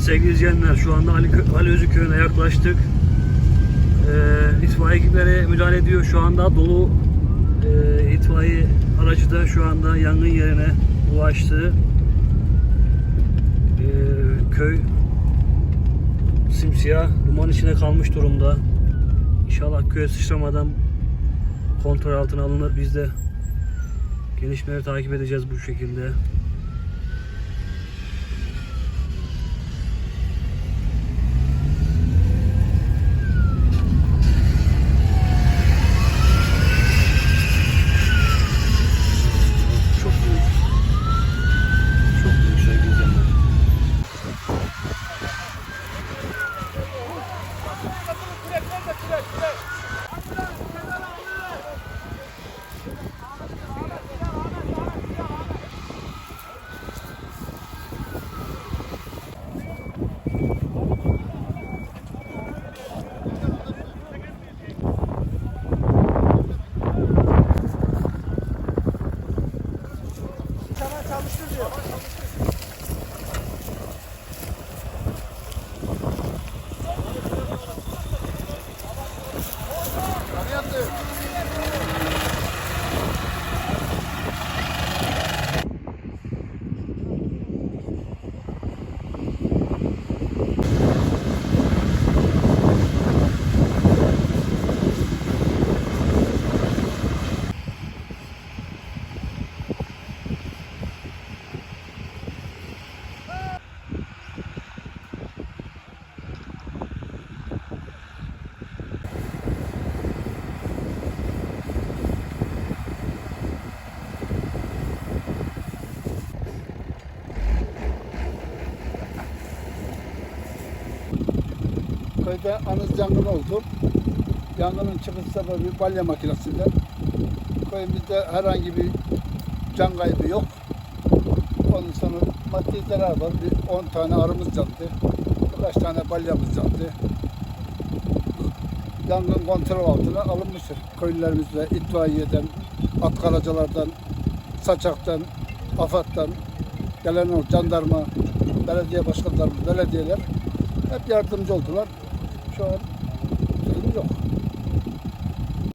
Evet sevgili izleyenler şu anda Ali, Ali Özü köyüne yaklaştık. Ee, itfaiye ekipleri müdahale ediyor. Şu anda dolu e, itfaiye aracı da şu anda yangın yerine ulaştı. Ee, köy simsiyah duman içine kalmış durumda. İnşallah köye sıçramadan kontrol altına alınır. Biz de gelişmeleri takip edeceğiz bu şekilde. Köyde anız yangın oldu. Yangının çıkış sebebi balya makinesinden. Köyümüzde herhangi bir can kaybı yok. Ondan sonra maddi zarar var. Bir 10 tane arımız yandı. Birkaç tane balyamız yandı. Yangın kontrol altına alınmıştır. Köylülerimizle itfaiyeden, atkaracılardan, saçaktan, AFAD'dan, gelen o jandarma, belediye başkanlarımız, belediyeler hep yardımcı oldular. 这个林总